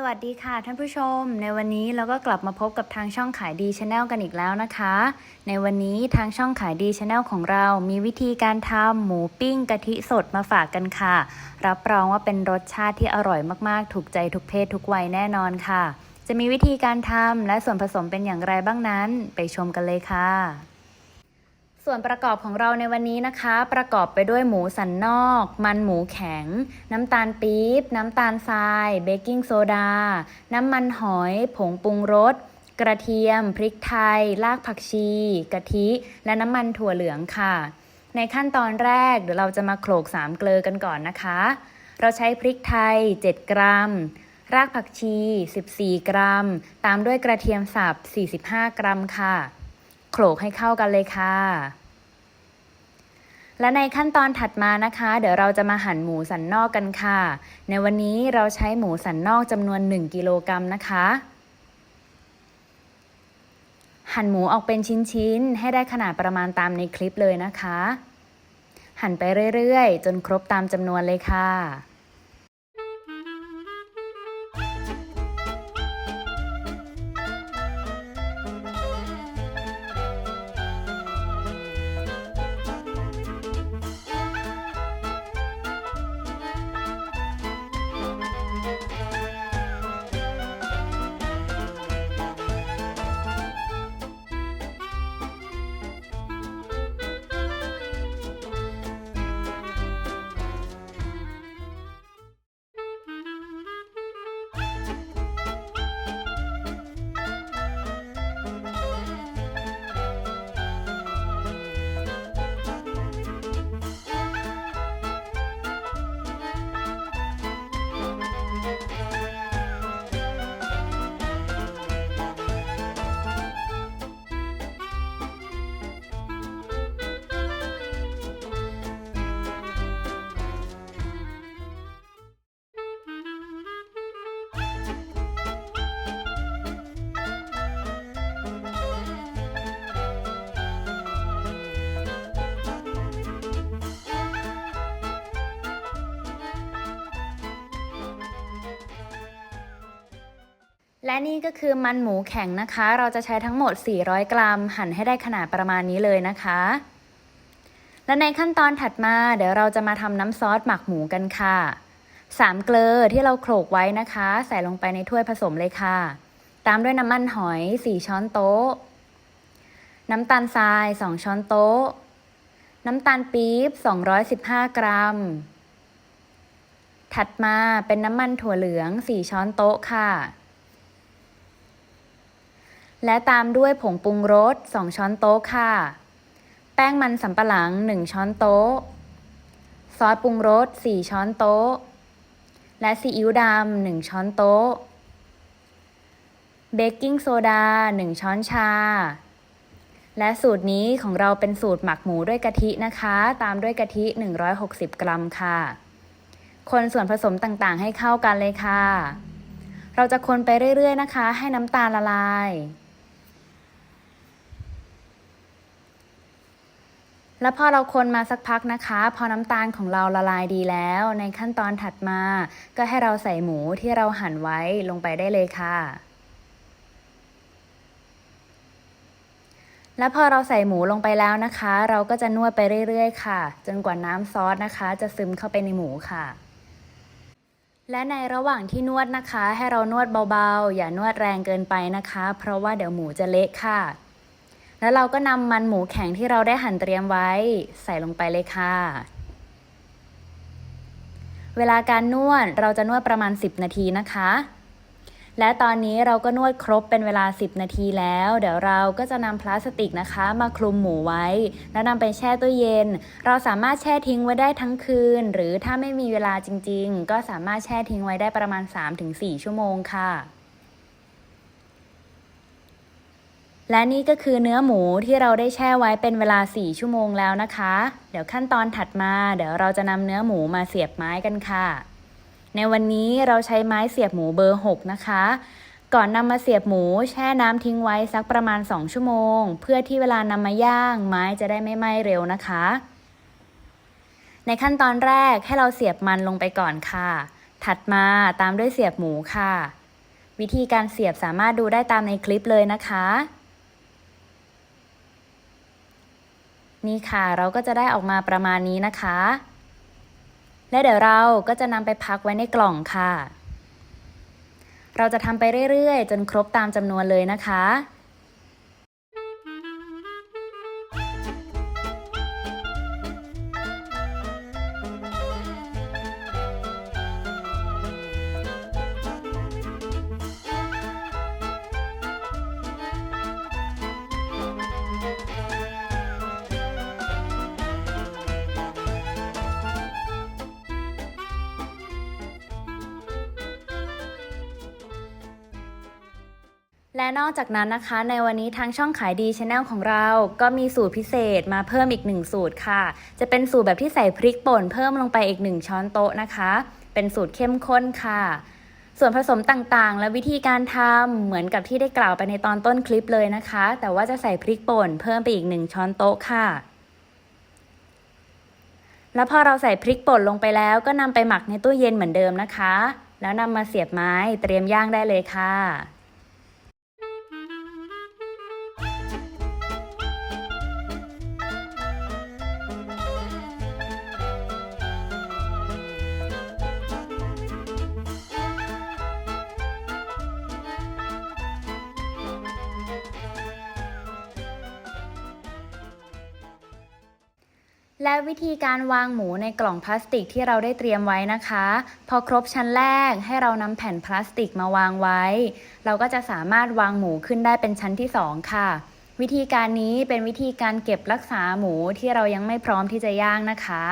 สวัสดีค่ะท่านผู้ชม ในวันนี้เราก็กลับมาพบกับทางช่องขายดีชาแนลกันอีกแล้วนะคะ ในวันนี้ทางช่องขายดีชาแนลของเรา มีวิธีการทำหมูปิ้งกะทิสดมาฝากกันค่ะ รับรองว่าเป็นรสชาติที่อร่อยมากๆ ถูกใจทุกเพศทุกวัยแน่นอนค่ะ จะมีวิธีการทำและส่วนผสมเป็นอย่างไรบ้างนั้น ไปชมกันเลยค่ะ ส่วนประกอบของเราในวันนี้นะคะ ประกอบไปด้วยหมูสันนอก มันหมูแข็ง น้ำตาลปี๊บ น้ำตาลทราย เบกกิ้งโซดา น้ำมันหอย ผงปรุงรส กระเทียม พริกไทย รากผักชี กะทิ และน้ำมันถั่วเหลืองค่ะ ในขั้นตอนแรกเดี๋ยวเราจะมาโขลกสามเกลือกันก่อนนะคะ เราใช้พริกไทย 7 กรัม รากผักชี 14 กรัม ตามด้วยกระเทียมสับ 45 กรัมค่ะโขลกให้เข้ากันเลยค่ะ และในขั้นตอนถัดมานะคะ เดี๋ยวเราจะมาหั่นหมูสันนอกกันค่ะ ในวันนี้เราใช้หมูสันนอกจำนวน 1 กิโลกรัมนะคะ หั่นหมูออกเป็นชิ้นๆ ให้ได้ขนาดประมาณตามในคลิปเลยนะคะ หั่นไปเรื่อยๆ จนครบตามจำนวนเลยค่ะ และนี่ก็คือมันหมูแข็งนะคะ เราจะใช้ทั้งหมด 400 กรัม หั่นให้ได้ขนาดประมาณนี้เลยนะคะ และในขั้นตอนถัดมาเดี๋ยวเราจะมาทำน้ำซอสหมักหมูกันค่ะ3เกลือที่เราโขลกไว้นะคะ ใส่ลงไปในถ้วยผสมเลยค่ะ ตามด้วยน้ำมันหอย 4 ช้อนโต๊ะ น้ำตาลทราย 2 ช้อนโต๊ะ น้ำตาลปี๊บ 215 กรัม ถัดมาเป็นน้ำมันถั่วเหลือง 4 ช้อนโต๊ะค่ะ และตามด้วยผงปรุงรส 2 ช้อนโต๊ะค่ะ แป้งมันสำปะหลัง 1 ช้อนโต๊ะ ซอสปรุงรส 4 ช้อนโต๊ะ และซีอิ๊วดำ 1 ช้อนโต๊ะ เบกกิ้งโซดา 1 ช้อนชา และสูตรนี้ของเราเป็นสูตรหมักหมูด้วยกะทินะคะ ตามด้วยกะทิ 160 กรัมค่ะ คนส่วนผสมต่างๆ ให้เข้ากันเลยค่ะเราจะคนไปเรื่อย ๆ นะคะ ให้น้ำตาลละลาย แล้วพอเราคนมาสักพักนะคะ พอน้ำตาลของเราละลายดีแล้ว ในขั้นตอนถัดมา ก็ให้เราใส่หมูที่เราหั่นไว้ลงไปได้เลยค่ะ แล้วพอเราใส่หมูลงไปแล้วนะคะ เราก็จะนวดไปเรื่อยๆ ค่ะ จนกว่าน้ำซอสนะคะ จะซึมเข้าไปในหมูค่ะ และในระหว่างที่นวดนะคะ ให้เรานวดเบาๆ อย่านวดแรงเกินไปนะคะ เพราะว่าเดี๋ยวหมูจะเละค่ะ แล้วเราก็นำมันหมูแข็งที่เราได้หั่นเตรียมไว้ ใส่ลงไปเลยค่ะ เวลาการนวดเราจะนวดประมาณ 10 นาทีนะคะ และตอนนี้เราก็นวดครบเป็นเวลา 10 นาทีแล้ว เดี๋ยวเราก็จะนำพลาสติกนะคะ มาคลุมหมูไว้ แล้วนำไปแช่ตู้เย็น เราสามารถแช่ทิ้งไว้ได้ทั้งคืน หรือถ้าไม่มีเวลาจริง ๆ ก็สามารถแช่ทิ้งไว้ได้ประมาณ 3-4 ชั่วโมงค่ะ และนี่ก็คือเนื้อหมูที่เราได้แช่ไว้เป็นเวลา 4 ชั่วโมงแล้วนะคะ เดี๋ยวขั้นตอนถัดมา เดี๋ยวเราจะนำเนื้อหมูมาเสียบไม้กันค่ะ ในวันนี้เราใช้ไม้เสียบหมูเบอร์ 6 นะคะ ก่อนนำมาเสียบหมูแช่น้ำทิ้งไว้สักประมาณ 2 ชั่วโมง เพื่อที่เวลานำมาย่าง ไม้จะได้ไม่ไหม้เร็วนะคะ ในขั้นตอนแรกให้เราเสียบมันลงไปก่อนค่ะ ถัดมาตามด้วยเสียบหมูค่ะ วิธีการเสียบสามารถดูได้ตามในคลิปเลยนะคะ นี่ค่ะเราก็จะได้ออกมาประมาณนี้นะคะ และเดี๋ยวเราก็จะนำไปพักไว้ในกล่องค่ะ เราจะทำไปเรื่อยๆ จนครบตามจำนวนเลยนะคะ และนอกจากนั้นนะคะ ในวันนี้ทางช่องขายดีช anel ของเรา ก็มีสูตรพิเศษมาเพิ่มอีกหนึ่งสูตรค่ะ จะเป็นสูตรแบบที่ใส่พริกป่นเพิ่มลงไปอีกหนึ่งช้อนโต๊ะนะคะ เป็นสูตรเข้มข้นค่ะ ส่วนผสมต่างๆ และวิธีการทำเหมือนกับที่ได้กล่าวไปในตอนต้นคลิปเลยนะคะ แต่ว่าจะใส่พริกป่นเพิ่มไปอีกหนึ่งช้อนโต๊ะค่ะแล้วพอเราใส่พริกป่นลงไปแล้วก็นำไปหมักในตู้เย็นเหมือนเดิมนะคะ แล้วนำมาเสียบไม้เตรียมย่างได้เลยค่ะ และวิธีการวางหมูในกล่องพลาสติกที่เราได้เตรียมไว้นะคะ พอครบชั้นแรกให้เรานำแผ่นพลาสติกมาวางไว้ เราก็จะสามารถวางหมูขึ้นได้เป็นชั้นที่สองค่ะ วิธีการนี้เป็นวิธีการเก็บรักษาหมูที่เรายังไม่พร้อมที่จะย่างนะคะ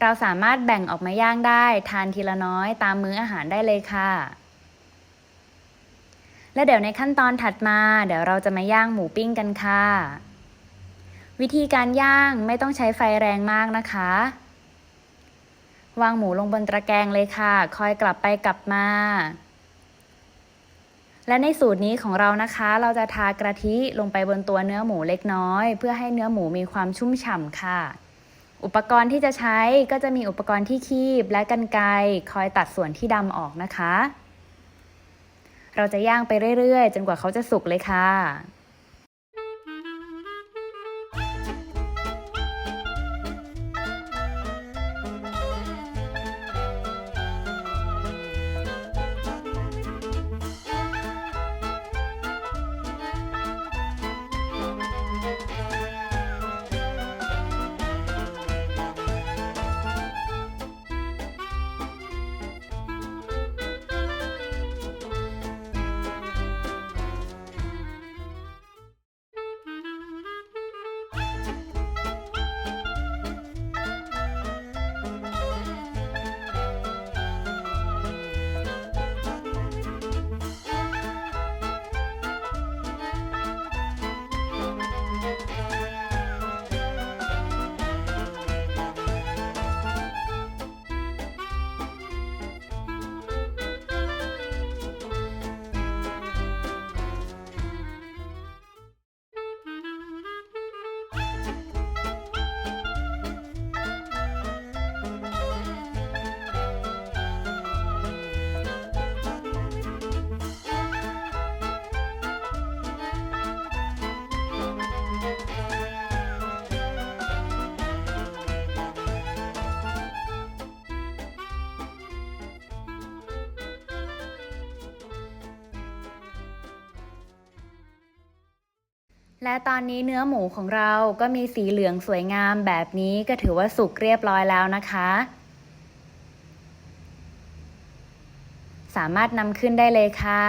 เราสามารถแบ่งออกมาย่างได้ ทานทีละน้อยตามมื้ออาหารได้เลยค่ะ และเดี๋ยวในขั้นตอนถัดมา เดี๋ยวเราจะมาย่างหมูปิ้งกันค่ะ วิธีการย่างไม่ต้องใช้ไฟแรงมากนะคะ วางหมูลงบนตะแกรงเลยค่ะ คอยกลับไปกลับมา และในสูตรนี้ของเรานะคะ เราจะทากระทิลงไปบนตัวเนื้อหมูเล็กน้อย เพื่อให้เนื้อหมูมีความชุ่มฉ่ำค่ะ อุปกรณ์ที่จะใช้ก็จะมีอุปกรณ์ที่คีบและกันไกคอยตัดส่วนที่ดำออกนะคะ เราจะย่างไปเรื่อยๆ จนกว่าเขาจะสุกเลยค่ะ และตอนนี้เนื้อหมูของเราก็มีสีเหลืองสวยงามแบบนี้ก็ถือว่าสุกเรียบร้อยแล้วนะคะ สามารถนำขึ้นได้เลยค่ะ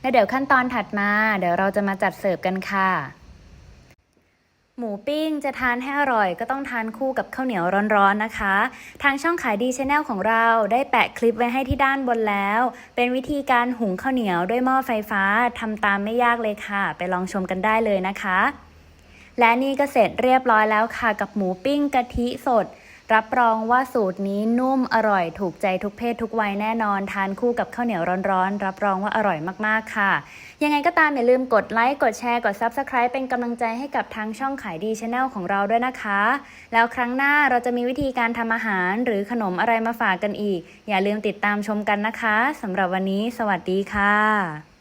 และเดี๋ยวขั้นตอนถัดมา เดี๋ยวเราจะมาจัดเสิร์ฟกันค่ะ หมูปิ้งจะทานให้อร่อยก็ต้องทานคู่กับข้าวเหนียวร้อนๆนะคะ ทางช่องขายดีชแนลของเราได้แปะคลิปไว้ให้ที่ด้านบนแล้ว เป็นวิธีการหุงข้าวเหนียวด้วยหม้อไฟฟ้าทำตามไม่ยากเลยค่ะ ไปลองชมกันได้เลยนะคะ และนี่ก็เสร็จเรียบร้อยแล้วค่ะกับหมูปิ้งกะทิสด รับรองว่าสูตรนี้นุ่มอร่อยถูกใจทุกเพศทุกวัยแน่นอน ทานคู่กับข้าวเหนียวร้อนๆ รับรองว่าอร่อยมากๆค่ะ ยังไงก็ตามอย่าลืมกดไลค์กดแชร์กด Subscribe เป็นกำลังใจให้กับทางช่องขายดีช anel ของเราด้วยนะคะ แล้วครั้งหน้าเราจะมีวิธีการทำอาหารหรือขนมอะไรมาฝากกันอีก อย่าลืมติดตามชมกันนะคะสำหรับวันนี้ สวัสดีค่ะ